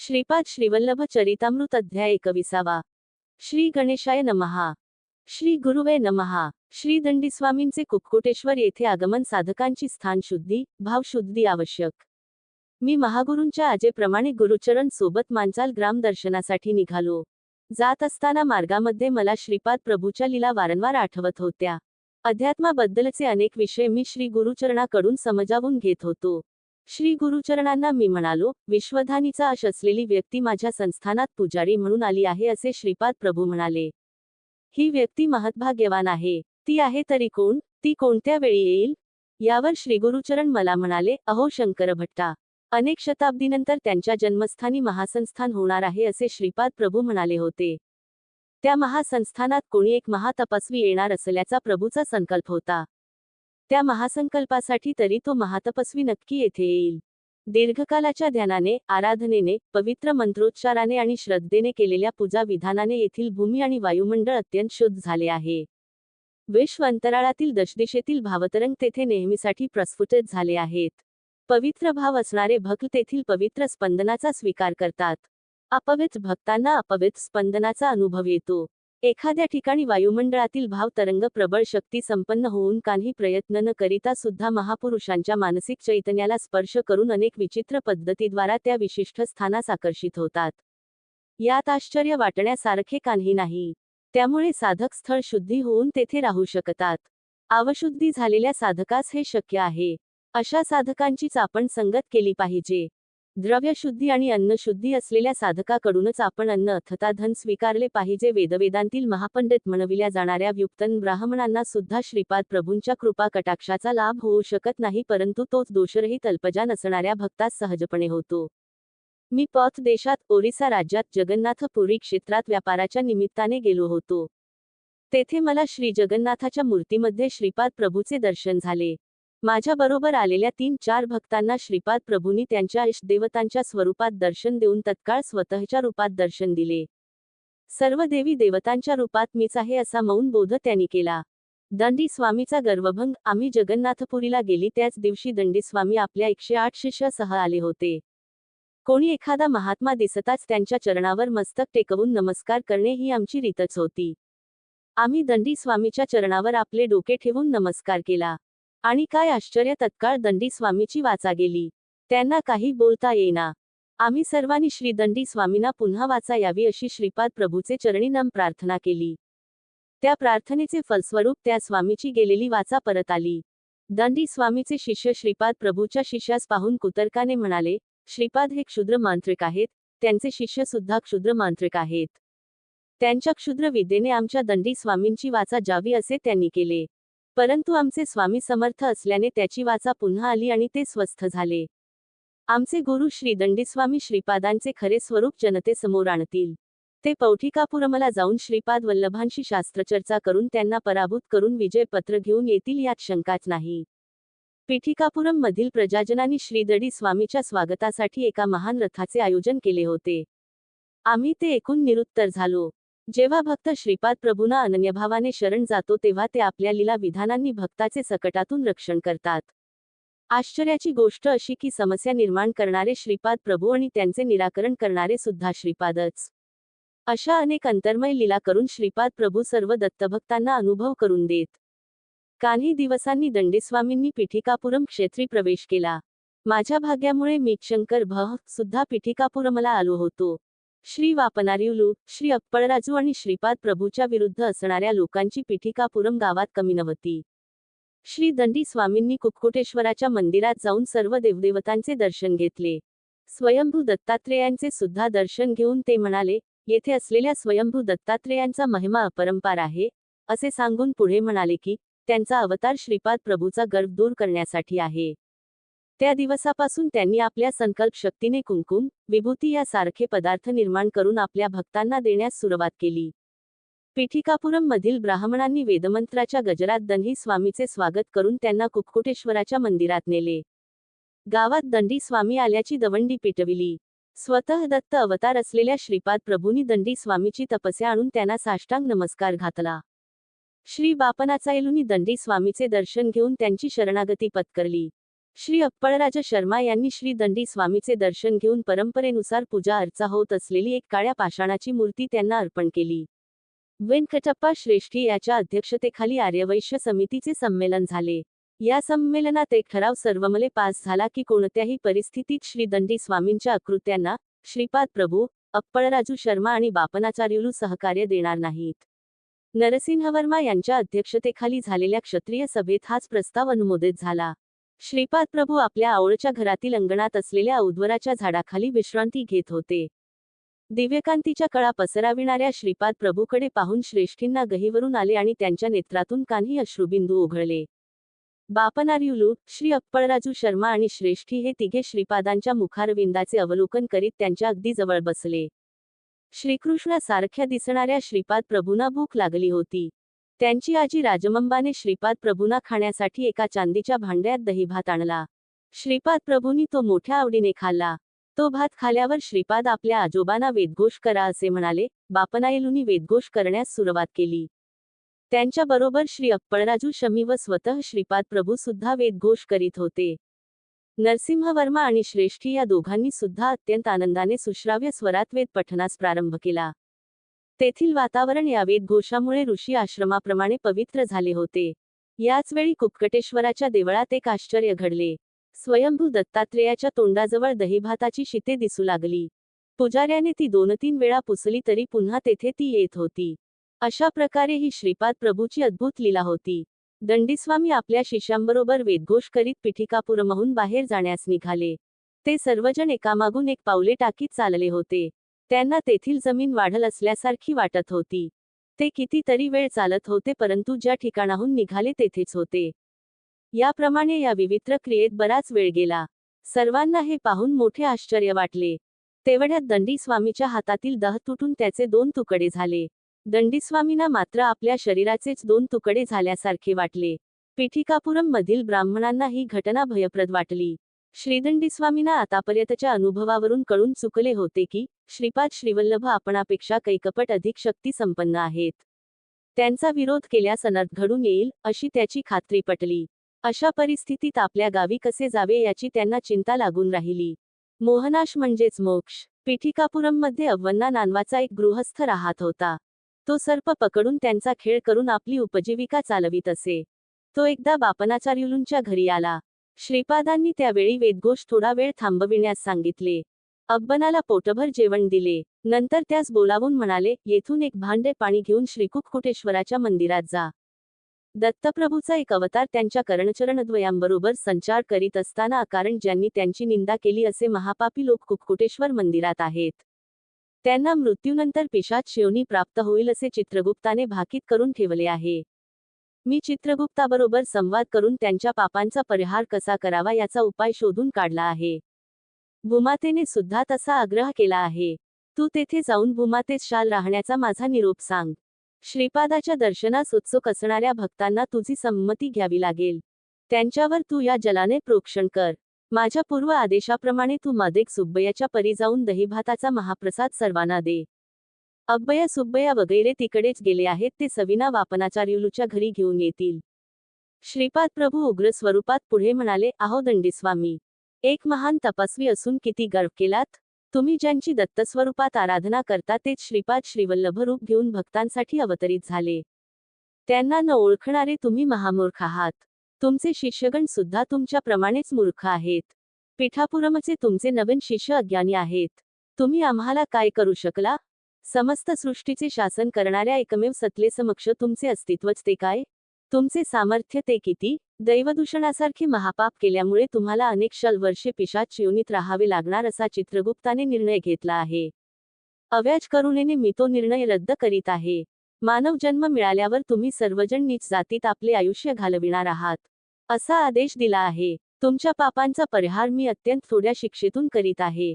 श्रीपाद श्रीवल्लभ चरितामृत अध्याय एकविसावा. श्री गणेशाय नमहा. श्री गुरुवे नमहा. श्री दंडीस्वामींचे कुक्कुटेश्वर येथे आगमन साधकांची स्थानशुद्धी भावशुद्धी आवश्यक. मी महागुरूंच्या आजेप्रमाणे गुरुचरण सोबत मांचाल ग्राम दर्शनासाठी निघालो. जात असताना मार्गामध्ये मला श्रीपाद प्रभूच्या लीला वारंवार आठवत होत्या. अध्यात्माबद्दलचे अनेक विषय मी श्री गुरुचरणाकडून समजावून घेत होतो. श्री गुरुचरणांना मी म्हणालो विश्वधानीचा अश असलेली व्यक्ती माझ्या संस्थानात पुजारी म्हणून आली आहे असे श्रीपाद प्रभू म्हणाले. ही व्यक्ती महत्भाग्यवान आहे. ती आहे तरी कोण? ती कोणत्या वेळी येईल? यावर श्री गुरुचरण मला म्हणाले अहो शंकर भट्टा अनेक शताब्दीनंतर त्यांच्या जन्मस्थानी महासंस्थान होणार आहे असे श्रीपाद प्रभू म्हणाले होते. त्या महासंस्थानात कोणी एक महातपस्वी येणार असल्याचा प्रभूचा संकल्प होता. त्या महासंकल्पासाठी तरी तो महातपस्वी नक्की येथे येईल. दीर्घकालाच्या ध्यानाने आराधनेने पवित्र मंत्रोच्चाराने आणि श्रद्धेने केलेल्या पूजा विधानाने येथील भूमी आणि वायुमंडळ अत्यंत शुद्ध झाले आहे. विश्व अंतराळातील दशदिशेतील भावतरंग तेथे नेहमीसाठी प्रस्फुटित झाले आहेत. पवित्र भाव असणारे भक्त तेथील पवित्र स्पंदनाचा स्वीकार करतात. अपवित्र भक्तांना अपवित्र स्पंदनाचा अनुभव येतो. एखाद्या ठिकाणी वायुमंडळातील भाव तरंग प्रबळ शक्ती संपन्न होऊन काही प्रयत्न न करिता सुद्धा महापुरुषांच्या मानसिक चैतन्याला स्पर्श करून अनेक विचित्र पद्धतीद्वारा त्या विशिष्ट स्थानास आकर्षित होतात. यात आश्चर्य वाटण्यासारखे काही नाही. त्यामुळे साधक स्थळ शुद्धी होऊन तेथे राहू शकतात. आवशुद्धी झालेल्या साधकास हे शक्य आहे. अशा साधकांचीच आपण संगत केली पाहिजे. द्रव्यशुद्धी आणि अन्नशुद्धी असलेल्या साधकाकडूनच आपण अन्न अथता धन स्वीकारले पाहिजे वेदवेदांतील महापंडित म्हणविल्या जाणाऱ्या व्युक्तन ब्राह्मणांना सुद्धा श्रीपाद प्रभूंच्या कृपा कटाक्षाचा लाभ होऊ शकत नाही परंतु तोच दोषरहित अल्पजा नसणाऱ्या भक्तास सहजपणे होतो. मी पथ देशात ओरिसा राज्यात जगन्नाथपुरी क्षेत्रात व्यापाराच्या निमित्ताने गेलो होतो. तेथे मला श्री जगन्नाथाच्या मूर्तीमध्ये श्रीपाद प्रभूचे दर्शन झाले. माझ्याबरोबर आलेल्या तीन चार भक्तांना श्रीपाद प्रभूंनी त्यांच्या इष्टदेवतांच्या स्वरूपात दर्शन देऊन तत्काळ स्वतःच्या रूपात दर्शन दिले. सर्व देवी देवतांच्या रूपात मीच आहे असा मौन बोध त्यांनी केला. दंडी स्वामीचा गर्वभंग आम्ही जगन्नाथपुरीला गेली त्याच दिवशी दंडी स्वामी आपल्या एकशे आठ शिष्यासह आले होते. कोणी एखादा महात्मा दिसताच त्यांच्या चरणावर मस्तक टेकवून नमस्कार करणे ही आमची रीतच होती. आम्ही दंडी स्वामीच्या चरणावर आपले डोके ठेवून नमस्कार केला. आणि काय आश्चर्य तत्काळ दंडी स्वामीची वाचा गेली. त्यांना काही बोलता येईना. आम्ही सर्वांनी श्री दंडी स्वामींना पुन्हा वाचा यावी अशी श्रीपाद प्रभूचे चरणी नम प्रार्थना केली. त्या प्रार्थनेचे फलस्वरूप त्या स्वामीची गेलेली वाचा परत आली. दंडी स्वामीचे शिष्य श्रीपाद प्रभूच्या शिष्यास पाहून कुतर्काने म्हणाले श्रीपाद हे क्षुद्र मांत्रिक आहेत त्यांचे शिष्य सुद्धा क्षुद्र मांत्रिक आहेत. त्यांच्या क्षुद्र विद्येने आमच्या दंडी स्वामींची वाचा जावी असे त्यांनी केले. परंतु आमचे स्वामी समर्थ असल्याने त्याची वाचा पुन्हा आली आणि ते स्वस्थ झाले. आमचे गुरु श्री दंडीस्वामी श्रीपादांचे खरे स्वरूप जनतेसमोर आणतील. ते पौठिकापुरमला जाऊन श्रीपाद वल्लभांशी शास्त्रचर्चा करून त्यांना पराभूत करून विजय पत्र घेऊन येतील यात शंकाच नाही. पीठिकापुरम मधील प्रजाजनांनी श्रीदडी स्वामीच्या स्वागतासाठी एका महान रथाचे आयोजन केले होते. आम्ही ते एकूण निरुत्तर झालो. जेव्हा भक्त श्रीपाद प्रभूंना अनन्यभावाने शरण जातो तेव्हा ते आपल्या लीला विधानांनी भक्ताचे सकटातून रक्षण करतात. आश्चर्याची गोष्ट अशी की समस्या निर्माण करणारे श्रीपाद प्रभू आणि त्यांचे निराकरण करणारे सुद्धा श्रीपादच. अशा अनेक अंतर्मय लीला करून श्रीपाद प्रभू सर्व दत्तभक्तांना अनुभव करून देत. काही दिवसांनी दंडेस्वामींनी पिठिकापुरम क्षेत्री प्रवेश केला. माझ्या भाग्यामुळे मीटशंकर भह सुद्धा पिठिकापुरमला आलो होतो. श्री वापनारिवलू श्री अप्पळराजू आणि श्रीपाद प्रभूच्या विरुद्ध असणाऱ्या लोकांची पिठिकापुरम गावात कमी नव्हती श्री दंडी स्वामींनी कुक्कुटेश्वराच्या मंदिरात जाऊन सर्व देवदेवतांचे दर्शन घेतले. स्वयंभू दत्तात्रेयांचे सुद्धा दर्शन घेऊन ते म्हणाले येथे असलेल्या स्वयंभू दत्तात्रेयांचा महिमा अपरंपार आहे. असे सांगून पुढे म्हणाले की त्यांचा अवतार श्रीपाद प्रभूचा गर्भ दूर करण्यासाठी आहे. त्या दिवसापासून त्यांनी आपल्या संकल्प शक्तीने कुंकुम विभूती यासारखे पदार्थ निर्माण करून आपल्या भक्तांना देण्यास सुरुवात केली. पिठिकापुरम मधील ब्राह्मणांनी वेदमंत्राच्या गजरात दंडी स्वामीचे स्वागत करून त्यांना कुक्कुटेश्वराच्या मंदिरात नेले. गावात दंडी स्वामी आल्याची दवंडी पिटविली. स्वतः दत्त अवतार असलेल्या श्रीपाद प्रभूंनी दंडी स्वामीची तपस्या आणून त्यांना साष्टांग नमस्कार घातला. श्री बापनाचायलूंनी दंडी स्वामीचे दर्शन घेऊन त्यांची शरणागती पत्करली. श्री अप्पळराज शर्मा यांनी श्री दंडी स्वामीचे दर्शन घेऊन परंपरेनुसार पूजा अर्चा होत असलेली एक काळ्या पाषाणाची मूर्ती त्यांना अर्पण केली. वेंकटप्पा श्रेष्ठी याच्या अध्यक्षतेखाली आर्यवैश्य समितीचे संमेलन झाले. या संमेलनात एक ठराव सर्वमले पास झाला की कोणत्याही परिस्थितीत श्री दंडी स्वामींच्या अकृत्यांना श्रीपाद प्रभू अप्पळराजू शर्मा आणि बापनाचार्युलू सहकार्य देणार नाहीत. नरसिंहवर्मा यांच्या अध्यक्षतेखाली झालेल्या क्षत्रिय सभेत हाच प्रस्ताव अनुमोदित झाला. श्रीपाद प्रभू आपल्या आवळच्या घरातील अंगणात असलेल्या औद्वराच्या झाडाखाली विश्रांती घेत होते. दिव्यकांतीच्या कळा पसराविणाऱ्या श्रीपाद प्रभूकडे पाहून श्रेष्ठींना गहीवरून आले आणि त्यांच्या नेत्रातून कान्ही अश्रुबिंदू उघळले बापनार्युलू श्री अप्पळराजू शर्मा आणि श्रेष्ठी हे तिघे श्रीपादांच्या मुखारविंदाचे अवलोकन करीत त्यांच्या अगदी जवळ बसले. श्रीकृष्णासारख्या दिसणाऱ्या श्रीपाद प्रभूंना भूक लागली होती. त्यांची आजी राजमंबाने श्रीपाद प्रभूंना खाण्यासाठी एका चांदीच्या भांड्यात दहीभात आणला. श्रीपाद प्रभूंनी तो मोठ्या आवडीने खाल्ला. तो भात खाल्यावर श्रीपाद आपल्या आजोबांना वेदघोष करा असे म्हणाले बापनायलूंनी वेदघोष करण्यास सुरुवात केली. त्यांच्या बरोबर श्री अप्पळराजू शमी व स्वतः श्रीपाद प्रभू सुद्धा वेदघोष करीत होते. नरसिंहवर्मा आणि श्रेष्ठी या दोघांनी सुद्धा अत्यंत आनंदाने सुश्राव्य स्वरात वेद पठनास प्रारंभ केला. तेथील वातावरण या वेदघोषामुळे ऋषी आश्रमाप्रमाणे पवित्र झाले होते. याच वेळी देवळात एक आश्चर्य घडले. स्वयंभू दत्तात्रेयाच्या तोंडाजवळ दहीभाताची शिते दिसू लागली. पुजाऱ्याने ती दोन तीन वेळा पुसली तरी पुन्हा तेथे ती येत होती. अशा प्रकारे ही श्रीपाद प्रभूची अद्भुत लीला होती. दंडीस्वामी आपल्या शिष्यांबरोबर वेदघोष करीत पिठिकापुरमहून बाहेर जाण्यास निघाले. ते सर्वजण एकामागून एक पावले टाकीत चालले होते. त्यांना तेथील जमीन वाढल असल्यासारखी वाटत होती. ते कितीतरी वेळ चालत होते परंतु ज्या ठिकाणाहून निघाले तेथेच होते. याप्रमाणे या विवित्र क्रियेत बराच वेळ गेला. सर्वांना हे पाहून मोठे आश्चर्य वाटले. तेवढ्यात दंडी स्वामीच्या हातातील दह तुटून त्याचे दोन तुकडे झाले. दंडीस्वामींना मात्र आपल्या शरीराचेच दोन तुकडे झाल्यासारखे वाटले. पिठिकापुरम मधील ब्राह्मणांना ही घटना भयप्रद वाटली. श्रीदंडीस्वामींना आतापर्यंतच्या अनुभवावरून कळून चुकले होते की श्रीपाद श्रीवल्लभ आपणापेक्षा कैकपट अधिक शक्ती संपन्न आहेत. त्यांचा विरोध केल्यास अनर्थ घडून येईल अशी त्याची खात्री पटली. अशा परिस्थितीत आपल्या गावी कसे जावे याची त्यांना चिंता लागून राहिली. मोहनाश म्हणजेच मोक्ष. पिठिकापुरममध्ये अव्वन्ना नानवाचा एक गृहस्थ राहत होता. तो सर्प पकडून त्यांचा खेळ करून आपली उपजीविका चालवित असे. तो एकदा बापनाचार्युलूंच्या घरी आला. श्रीपादांनी त्यावेळी वेदघोष थोडा वेळ थांबविण्यास सांगितले. अब्बनाला पोटभर जेवण दिले. नंतर त्यास बोलावून म्हणाले येथून एक भांडे पाणी घेऊन श्रीकुक्कुटेश्वराच्या मंदिरात जा. दत्तप्रभूचा एक अवतार त्यांच्या कर्णचरणद्वयांबरोबर संचार करीत असताना कारण ज्यांनी त्यांची निंदा केली असे महापापी लोक कुक्कुटेश्वर मंदिरात आहेत. त्यांना मृत्यूनंतर पिशात शिवनी प्राप्त होईल असे चित्रगुप्ताने भाकीत करून ठेवले आहे. मी चित्रगुप्ताबरोबर संवाद करून त्यांच्या पापांचा परिहार कसा करावा याचा उपाय शोधून काढला आहे. भूमातेने सुद्धा तसा आग्रह केला आहे. तू तेथे जाऊन भूमातेत शाल राहण्याचा माझा निरोप सांग. श्रीपादाच्या दर्शनास उत्सुक असणाऱ्या भक्तांना तुझी संमती घ्यावी लागेल. त्यांच्यावर तू या जलाने प्रोक्षण कर. माझ्या पूर्व आदेशाप्रमाणे तू मादेक सुब्बयाच्या परी जाऊन दहीभाताचा महाप्रसाद सर्वांना दे. अब्बया सुब्बया वगैरे तिकडेच गेले आहेत ते सविना वापनाचार्युलूच्या घरी घेऊन येतील. श्रीपाद प्रभू उग्र स्वरूपात पुढे म्हणाले आहो दंडीस्वामी एक महान तपस्वी असून किती गर्व केलात? तुम्ही ज्यांची दत्तस्वरूपात आराधना करता तेच श्रीपाद श्रीवल्लभ रूप घेऊन भक्तांसाठी अवतरित झाले. त्यांना न ओळखणारे तुम्ही महामूर्ख आहात. तुमचे शिष्यगण सुद्धा तुमच्याप्रमाणेच मूर्ख आहेत. पिठापुरमचे तुमचे नवीन शिष्य अज्ञानी आहेत. तुम्ही आम्हाला काय करू शकला? समस्त सृष्टीचे शासन करणाऱ्या एकमेव सत्ले समक्ष तुमचे अस्तित्वच ते काय? तुमचे सामर्थ्य ते किती? दैवदूषणासारखे महापाप केल्यामुळे तुम्हाला अनेक शल वर्षे पिशाच चिवनीत राहावे लागणार असा चित्रगुप्ताने निर्णय घेतला आहे. अव्याज करुणेने मी तो निर्णय रद्द करीत आहे. मानव जन्म मिळाल्यावर तुम्ही सर्वजण नीच जातीत आपले आयुष्य घालविणार आहात. असा आदेश दिला आहे. तुमच्या पापांचा परिहार मी अत्यंत थोड्या शिक्षेतून करीत आहे.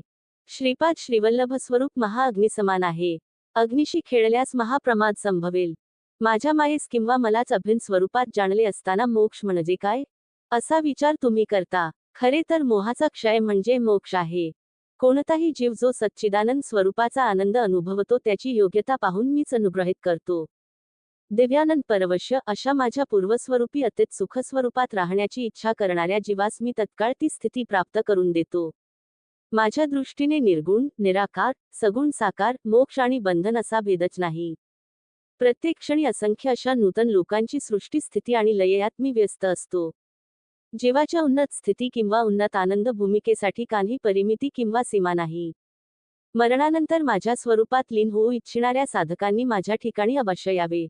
श्रीपाद श्रीवल्लभ स्वरूप महाअग्निसमान आहे. अग्निशी खेळल्यास महाप्रमाद संभवेल. माझ्या मायेस किंवा मलाच अभिन स्वरूपात जाणले असताना मोक्ष म्हणजे काय? असा विचार तुम्ही करता. खरे तर मोहाचा क्षय म्हणजे मोक्ष आहे. कोणताही जीव जो सच्चिदानंद स्वरूपाचा आनंद अनुभवतो त्याची योग्यता पाहून मीच अनुग्रहित करतो. दिव्यानंद परवश्य अशा माझ्या पूर्वस्वरूपी अतीत सुखस्वरूपात राहण्याची इच्छा करणाऱ्या जीवास मी तत्काळ ती स्थिती प्राप्त करून देतो. माझ्या दृष्टीने निर्गुण निराकार सगुण साकार मोक्ष आणि बंधन असा भेदच नाही. प्रत्येक क्षणी असंख्य अशा नूतन लोकांची सृष्टी स्थिती आणि लययात मी व्यस्त असतो. जीवाच्या उन्नत स्थिती किंवा उन्नत आनंद भूमिकेसाठी कान्ही परिमिती किंवा सीमा नाही. मरणानंतर माझ्या स्वरूपात लीन होऊ इच्छिणाऱ्या साधकांनी माझ्या ठिकाणी अवश्य यावे.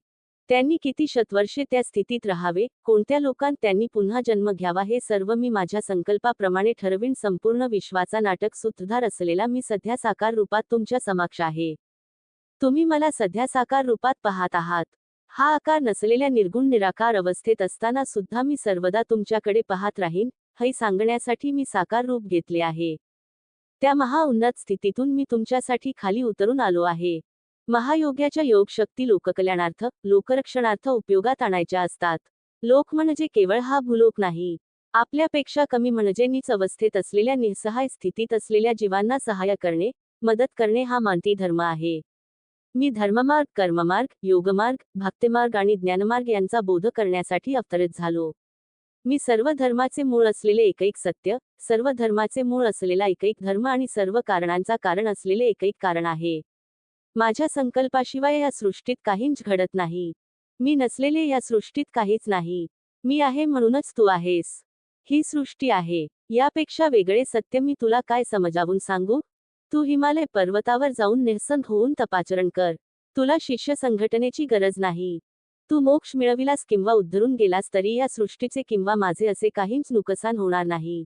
त्यांनी किती शतवर्षे त्या स्थितीत राहावे कोणत्या लोकांत त्यांनी पुन्हा जन्म घ्यावा हे सर्व मी माझ्या संकल्पाप्रमाणे ठरवीन. संपूर्ण विश्वाचा नाटक सूत्रधार असलेला मी सध्या साकार रूपात तुमच्या समक्ष आहे. तुम्ही मला सध्या साकार रूपात पाहत आहात. हा आकार नसलेल्या निर्गुण निराकार अवस्थेत असताना सुद्धा मी सर्वदा तुमच्याकडे पाहत राहीन हे सांगण्यासाठी मी साकार रूप घेतले आहे. त्या महाउन्नत स्थितीतून मी तुमच्यासाठी खाली उतरून आलो आहे. महायोग्याच्या योगशक्ती लोककल्याणार्थ लोकरक्षणार्थ उपयोगात आणायच्या असतात. लोक म्हणजे केवळ हा भूलोक नाही. आपल्यापेक्षा कमी म्हणजे नीच अवस्थेत असलेल्या निसहाय स्थितीत असलेल्या जीवांना सहाय्य करणे मदत करणे हा मानती धर्म आहे. मी धर्ममार्ग कर्ममार्ग योगमार्ग भक्तिमार्ग आणि ज्ञानमार्ग यांचा बोध करण्यासाठी अवतरित झालो. मी सर्व धर्माचे मूळ असलेले एकैक सत्य सर्व धर्माचे मूळ असलेला एकैक धर्म आणि सर्व कारणांचा कारण असलेले एकैक कारण आहे. माझ्या संकल्पाशिवाय या सृष्टीत काहीच घडत नाही. मी नसलेले या सृष्टीत काहीच नाही. मी आहे म्हणूनच तू आहेस. ही सृष्टी आहे. यापेक्षा वेगळे सत्य मी तुला काय समजावून सांगू? तू हिमालय पर्वतावर जाऊन निहसंत होऊन तपाचरण कर. तुला शिष्य संघटनेची गरज नाही. तू मोक्ष मिळविलास किंवा उद्धरून गेलास तरी या सृष्टीचे किंवा माझे असे काहीच नुकसान होणार नाही.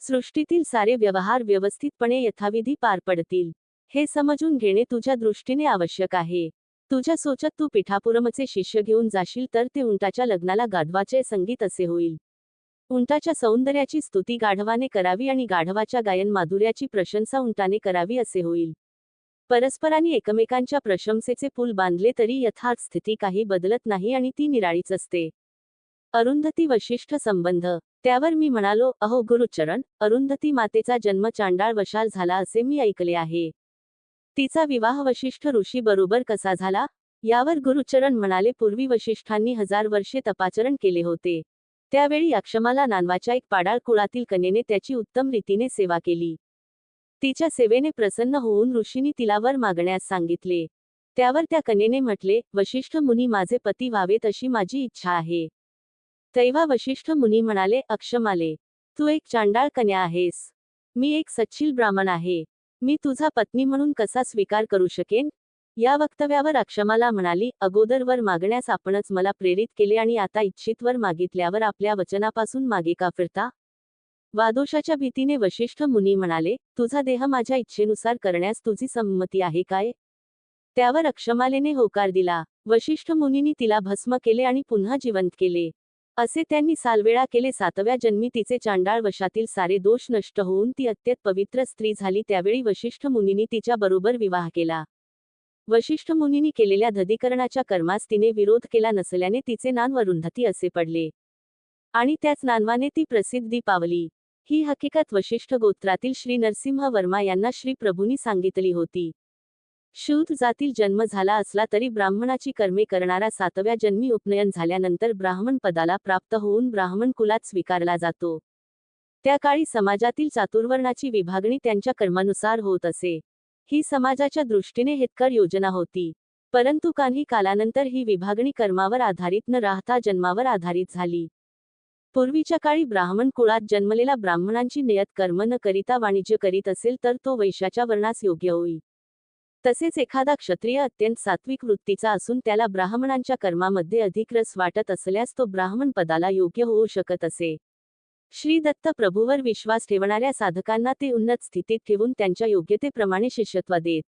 सृष्टीतील सारे व्यवहार व्यवस्थितपणे यथाविधी पार पडतील. हे समजून घेणे तुझ्या दृष्टीने आवश्यक आहे. तुझ्या सोचत तू पिठापुरमचे शिष्य घेऊन जाशील तर ते उंटाच्या लग्नाला गाढवाचे संगीत असे होईल. उंटाच्या सौंदर्याची स्तुती गाढवाने करावी आणि गाढवाच्या गायन माधुर्याची प्रशंसा उंटाने करावी असे होईल. परस्परांनी एकमेकांच्या प्रशंसेचे पूल बांधले तरी यथार्थ स्थिती काही बदलत नाही आणि ती निराळीच असते. अरुंधती वशिष्ठ संबंध. त्यावर मी म्हणालो अहो गुरुचरण अरुंधती मातेचा जन्म चांडाळ वशाल झाला असे मी ऐकले आहे. तिचा विवाह वशिष्ठ ऋषी बरोबर कसा झाला? यावर गुरुचरण म्हणाले. पूर्वी वशिष्ठांनी हजार वर्षे तपाचरण केले होते. त्यावेळी अक्षमाला नानवाच्या एक पाडाळ कुळातील कनेने त्याची उत्तम रीतीने सेवा केली. तिच्या सेवेने प्रसन्न होऊन ऋषींनी तिला वर मागण्यास सांगितले. त्यावर त्या कनेने म्हटले वशिष्ठ मुनी माझे पती व्हावेत अशी माझी इच्छा आहे. तैवा वशिष्ठ मुनी म्हणाले अक्षमाले तू एक चांडाळ कन्या आहेस. मी एक सच्छिल ब्राह्मण आहे. मी तुझा पत्नी म्हणून कसा स्वीकार करू शकेन? या वक्तव्यावर अक्षमाला म्हणाली अगोदर वर मागण्यास आपणच मला प्रेरित केले आणि आता इच्छितवर मागितल्यावर आपल्या वचनापासून मागे का फिरता? वादोषाच्या भीतीने वशिष्ठ मुनी म्हणाले तुझा देह माझ्या इच्छेनुसार करण्यास तुझी संमती आहे काय? त्यावर अक्षमालेने होकार दिला. वशिष्ठ मुनीनी तिला भस्म केले आणि पुन्हा जिवंत केले. असे त्यांनी सालवेळा केले. सातव्या जन्मी तिचे चांडाळ वशातील सारे दोष नष्ट होऊन ती अत्यंत पवित्र स्त्री झाली. त्यावेळी वशिष्ठ मुनींनी तिच्या बरोबर विवाह केला. वशिष्ठ मुनींनी केलेल्या धदीकरणाच्या कर्मास तिने विरोध केला नसल्याने तिचे नान वरुंधती असे पडले. आणि त्याच नानवाने ती प्रसिद्धी पावली ही हकीकत वशिष्ठ गोत्रातील श्री नरसिंह वर्मा यांना श्री प्रभूंनी सांगितली होती. शूद्र जातील जन्म झाला असला तरी ब्राह्मणाची कर्मे करणारा सातव्या जन्मी उपनयन झाल्यानंतर ब्राह्मण पदाला प्राप्त होऊन ब्राह्मण कुलात स्वीकारला जातो. त्या काळी समाजातील चातुर्वर्णाची विभागणी त्यांच्या कर्मानुसार होत असे. ही समाजाच्या दृष्टीने हितकर योजना होती. परंतु काही कालानंतर ही विभागणी कर्मावर आधारित न राहता जन्मावर आधारित झाली. पूर्वीच्या काळी ब्राह्मण कुळात जन्मलेला ब्राह्मणांची नियत कर्म न करिता वाणिज्य करीत असेल तर तो वैशाच्या वर्णास योग्य होई. तसेच एखादा क्षत्रिय अत्यंत सात्विक वृत्तीचा असून त्याला ब्राह्मणांच्या कर्मामध्ये अधिक रस वाटत असल्यास तो ब्राह्मण पदाला योग्य होऊ शकत असे. श्री दत्त प्रभूवर विश्वास ठेवणाऱ्या साधकांना ते उन्नत स्थितीत ठेवून त्यांच्या योग्यतेप्रमाणे शिष्यत्व देत.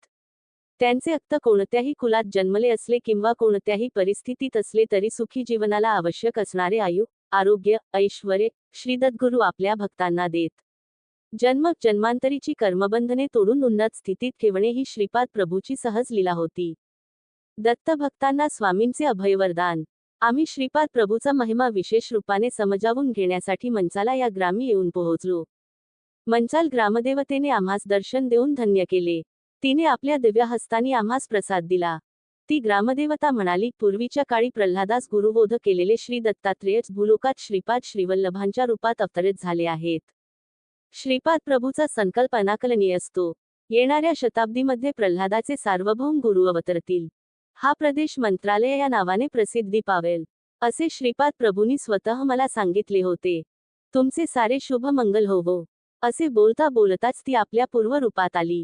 त्यांचे अक्त कोणत्याही कुलात जन्मले असले किंवा कोणत्याही परिस्थितीत असले तरी सुखी जीवनाला आवश्यक असणारे आयु आरोग्य ऐश्वर्य श्रीदत्तगुरु आपल्या भक्तांना देत. जन्म जन्मांतरीची कर्मबंधने तोडून उन्नत स्थितीत ठेवणे ही श्रीपाद प्रभूची सहज लीला होती. दत्तभक्तांना स्वामींचे अभयवरदान. आम्ही श्रीपाद प्रभूचा महिमा विशेष रूपाने समजावून घेण्यासाठी मंचाला या ग्रामी येऊन पोहोचलो. मंचाल ग्रामदेवतेने आम्हास दर्शन देऊन धन्य केले. तिने आपल्या दिव्य हस्तानी आम्हास प्रसाद दिला. ती ग्रामदेवता म्हणाली पूर्वीच्या काळी प्रल्हादास गुरुबोध केलेले श्री दत्तात्रेयच भूलोकात श्रीपाद श्रीवल्लभांच्या रूपात अवतरित झाले आहेत. श्रीपाद प्रभूचा संकल्प अनाकलनीय असतो. येणाऱ्या शताब्दीमध्ये प्रल्हादाचे सार्वभौम गुरु अवतरतील. हा प्रदेश मंत्रालय या नावाने प्रसिद्धी पावेल असे श्रीपाद प्रभूंनी स्वतः मला सांगितले होते. तुमचे सारे शुभ मंगल होवो असे बोलता बोलताच ती आपल्या पूर्वरूपात आली.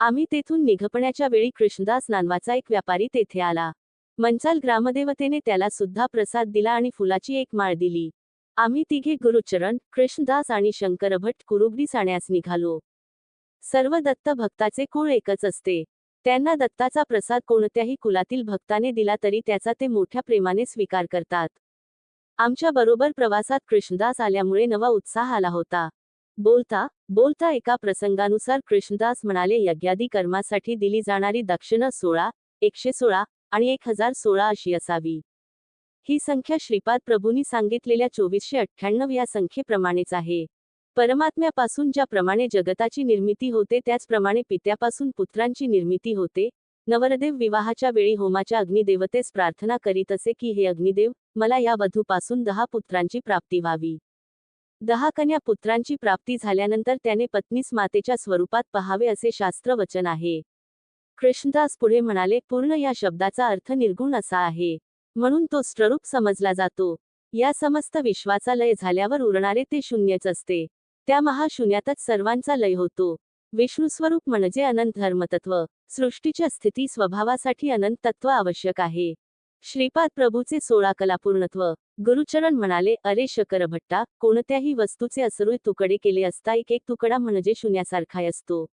आम्ही तेथून निघपण्याच्या वेळी कृष्णदास नानवाचा एक व्यापारी तेथे आला. मंचाल ग्रामदेवतेने त्याला सुद्धा प्रसाद दिला आणि फुलाची एक माळ दिली. आम्ही तिघे गुरुचरण कृष्णदास आणि शंकरभट कुरुगडी साण्यास निघालो. सर्व दत्त भक्ताचे कुळ एकच असते. त्यांना दत्ताचा प्रसाद कोणत्याही कुलातील भक्ताने दिला तरी त्याचा ते मोठ्या प्रेमाने स्वीकार करतात. आमच्या बरोबर प्रवासात कृष्णदास आल्यामुळे नवा उत्साह आला होता. बोलता बोलता एका प्रसंगानुसार कृष्णदास म्हणाले यज्ञादी कर्मासाठी दिली जाणारी दक्षिणा सोळा एकशे सोळा आणि एक हजार सोळा अशी असावी. ही संख्या श्रीपाद प्रभूंनी सांगितलेल्या चोवीसशे अठ्ठ्याण्णव या संख्येप्रमाणेच आहे. परमात्म्यापासून ज्याप्रमाणे जगताची निर्मिती होते त्याचप्रमाणे पित्यापासून पुत्रांची निर्मिती होते. नवरदेव विवाहाच्या वेळी होमाच्या अग्निदेवतेस प्रार्थना करीत असे की हे अग्निदेव मला या वधूपासून दहा पुत्रांची प्राप्ती व्हावी. दहा कन्या पुत्रांची प्राप्ती झाल्यानंतर त्याने पत्नीस मातेच्या स्वरूपात पहावे असे शास्त्र वचन आहे. कृष्णदास पुढे म्हणाले पूर्ण या शब्दाचा अर्थ निर्गुण असा आहे. म्हणून तो स्त्ररूप समजला जातो. या समस्त विश्वाचा लय झाल्यावर उरणारे ते शून्यच असते. त्या महाशून्यातच सर्वांचा लय होतो. विष्णुस्वरूप म्हणजे अनंत धर्मतत्व. सृष्टीच्या स्थिती स्वभावासाठी अनंत तत्व आवश्यक आहे. श्रीपाद प्रभूचे सोळा कलापूर्णत्व. गुरुचरण म्हणाले अरे शकर भट्टा कोणत्याही वस्तूचे असरुय तुकडे केले असता एक एक तुकडा म्हणजे शून्यासारखा असतो.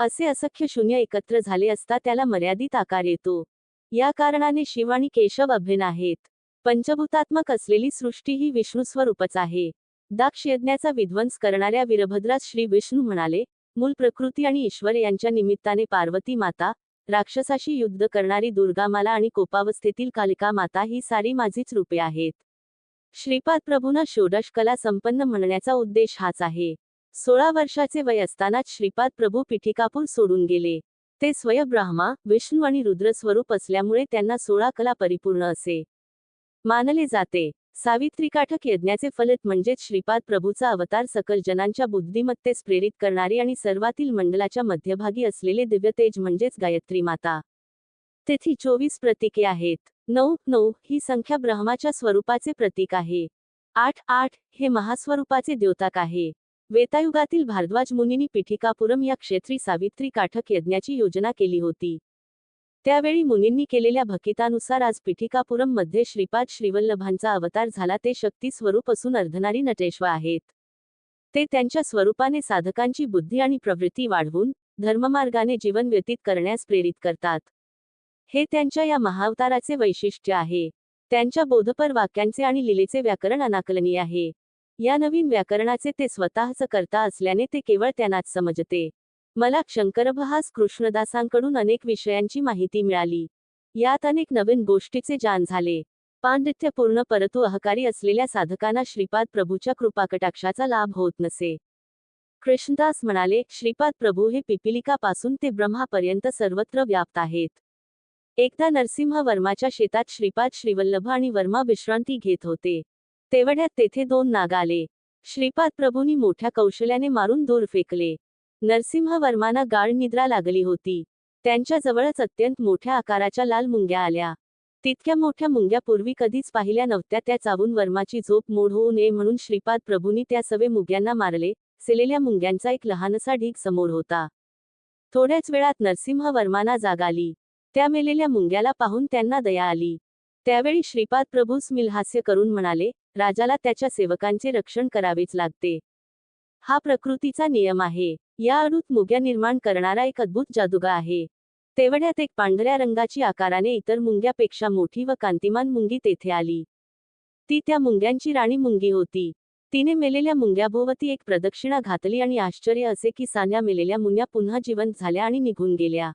असे असख्य शून्य एकत्र झाले असता त्याला मर्यादित आकार येतो. या कारणाने शिव आणि केशव अभिन आहेत. पंचभूतात्मक असलेली सृष्टी ही विष्णुस्वरूपच आहे. दाक्ष यज्ञाचा विध्वंस करणाऱ्या वीरभद्रास श्री विष्णू म्हणाले मूल प्रकृती आणि ईश्वर यांच्या निमित्ताने पार्वती माता राक्षसाशी युद्ध करणारी दुर्गामाला आणि कोपावस्थेतील कालिका माता ही सारी माझीच रूपे आहेत. श्रीपाद प्रभूंना षोडश कला संपन्न म्हणण्याचा उद्देश हाच आहे. सोळा वर्षाचे वय असतानाच श्रीपाद प्रभू पिठिकापूर सोडून गेले. ते स्वयब्रह्मा विष्णू आणि रुद्र स्वरूप असल्यामुळे त्यांना सोळा कला परिपूर्ण असे. मानले जाते. सावित्रिकाठक यज्ञाचे फलित म्हणजेच श्रीपाद प्रभूचा अवतार सकल जनांच्या बुद्धिमत्तेस प्रेरित करणारी आणि सर्वातील मंडलाच्या मध्यभागी असलेले दिव्यतेज म्हणजेच गायत्री माता. तेथी चोवीस प्रतीके आहेत. नऊ नऊ ही संख्या ब्रह्माच्या स्वरूपाचे प्रतीक आहे. आठ आठ हे महास्वरूपाचे द्योतक आहे. वेतायुगातील भारद्वाज मुनींनी पिठिकापुरम या क्षेत्री सावित्री काठक यज्ञाची योजना केली होती. त्यावेळी मुनींनी केलेल्या भकितानुसार आज पिठिकापुरममध्ये श्रीपाद श्रीवल्लभांचा अवतार झाला. ते शक्ती स्वरूप असून अर्धनारी नटेश्व आहेत. ते त्यांच्या स्वरूपाने साधकांची बुद्धी आणि प्रवृत्ती वाढवून धर्ममार्गाने जीवन व्यतीत करण्यास प्रेरित करतात. हे त्यांच्या या महावताराचे वैशिष्ट्य आहे. त्यांच्या बोधपर वाक्यांचे आणि लिलेचे व्याकरण अनाकलनीय आहे. या नवीन व्याकरणाचे ते स्वतःच करता असल्याने ते केवळ त्यांनाच समजते. मला शंकरभहास कृष्णदासांकडून अनेक विषयांची माहिती मिळाली. यात अनेक नवीन गोष्टीचे जाण झाले. पांडित्यपूर्ण परंतु अहकारी असलेल्या साधकांना श्रीपाद प्रभूच्या कृपाकटाक्षाचा लाभ होत नसे. कृष्णदास म्हणाले श्रीपाद प्रभू हे पिपिलिकापासून ते ब्रह्मापर्यंत सर्वत्र व्याप्त आहेत. एकदा नरसिंह वर्माच्या शेतात श्रीपाद श्रीवल्लभ आणि वर्मा विश्रांती घेत होते. तेवढ्यात तेथे दोन नाग आले. श्रीपाद प्रभूंनी मोठ्या कौशल्याने मारून दूर फेकले. नरसिंह वर्माना गाढ निद्रा लागली होती. त्यांच्याजवळच अत्यंत मोठ्या आकाराच्या लाल मुंग्या आल्या. तितक्या मोठ्या मुंग्या पूर्वी कधीच पाहिल्या नव्हत्या. त्या चावून वर्माची झोप मोड होऊ नये म्हणून श्रीपाद प्रभूंनी त्या सवे मुंग्यांना मारले. सेलेल्या मुंग्यांचा एक लहानसा ढीग समोर होता. थोड्याच वेळात नरसिंह वर्मांना जाग आली. त्या मेलेल्या मुंग्याला पाहून त्यांना दया आली. त्यावेळी श्रीपाद प्रभू स्मिलहास्य करून म्हणाले राजाला त्याच्या सेवकांचे रक्षण करावेच लागते. हा प्रकृतीचा नियम आहे. या अडूत मुग्या निर्माण करणारा एक अद्भुत जादुगा आहे. तेवढ्यात एक पांढऱ्या रंगाची आकाराने इतर मुंग्यापेक्षा मोठी व कांतिमान मुंगी तेथे आली. ती त्या मुंग्यांची राणी मुंगी होती. तिने मेलेल्या मुंग्याभोवती एक प्रदक्षिणा घातली आणि आश्चर्य असे की सान्या मेलेल्या मुंग्या पुन्हा जिवंत झाल्या आणि निघून गेल्या.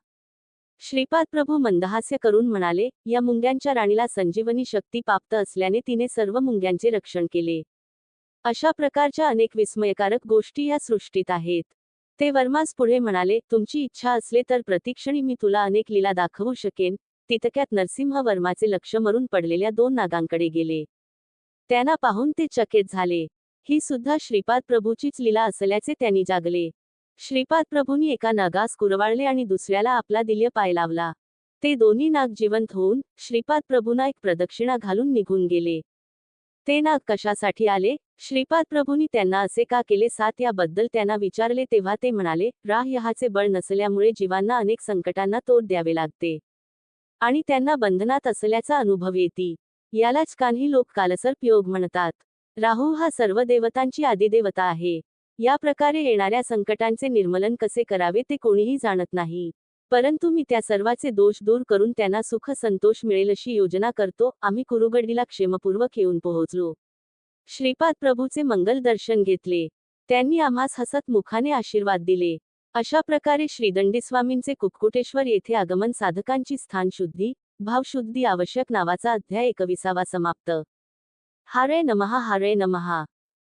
श्रीपाद प्रभू मंदहास्य करून म्हणाले या मुंग्यांच्या राणीला संजीवनी शक्ती प्राप्त असल्याने तिने सर्व मुंग्यांचे रक्षण केले. अशा प्रकारच्या अनेक विस्मयकारक गोष्टी या सृष्टीत आहेत. ते वर्मास पुढे म्हणाले तुमची इच्छा असले तर प्रतिक्षणी मी तुला अनेक लीला दाखवू शकेन. तितक्यात नरसिंह वर्माचे लक्ष मरून पडलेल्या दोन नागांकडे गेले. त्यांना पाहून ते चकित झाले. ही सुद्धा श्रीपाद प्रभूचीच लीला असल्याचे त्यांनी जागले. श्रीपाद प्रभूंनी एका नागास कुरवाळले आणि दुसऱ्याला आपला दिल्य पाय लावला. ते दोन्ही नाग जिवंत होऊन श्रीपाद प्रभूंना एक प्रदक्षिणा घालून निघून गेले. ते नाग कशासाठी आले? श्रीपाद प्रभूंनी त्यांना असे का केले? सात याबद्दल त्यांना विचारले तेव्हा ते म्हणाले राह यहाचे बळ नसल्यामुळे जीवांना अनेक संकटांना तोड द्यावे लागते. आणि त्यांना बंधनात असल्याचा अनुभव येती. यालाच कान्ही लोक कालसर्प योग म्हणतात. राहू हा सर्व देवतांची आदिदेवता आहे. या प्रकारे येणाऱ्या संकटांचे निर्मलन कसे करावे ते कोणीही जाणत नाही. परंतु मी त्या सर्वाचे दोष दूर करून त्यांना सुख संतोष मिळेल अशी योजना करतो आम्ही कुरुगडीला क्षेमपूर्वक येऊन पोहोचलो. श्रीपाद प्रभूचे मंगल दर्शन घेतले. त्यांनी आम्हास हसत मुखाने आशीर्वाद दिले. अशा प्रकारे श्रीदंडीस्वामींचे कुक्कुटेश्वर येथे आगमन साधकांची स्थानशुद्धी भावशुद्धी आवश्यक नावाचा अध्याय एकविसावा समाप्त. हारे नमहा हारे नमहा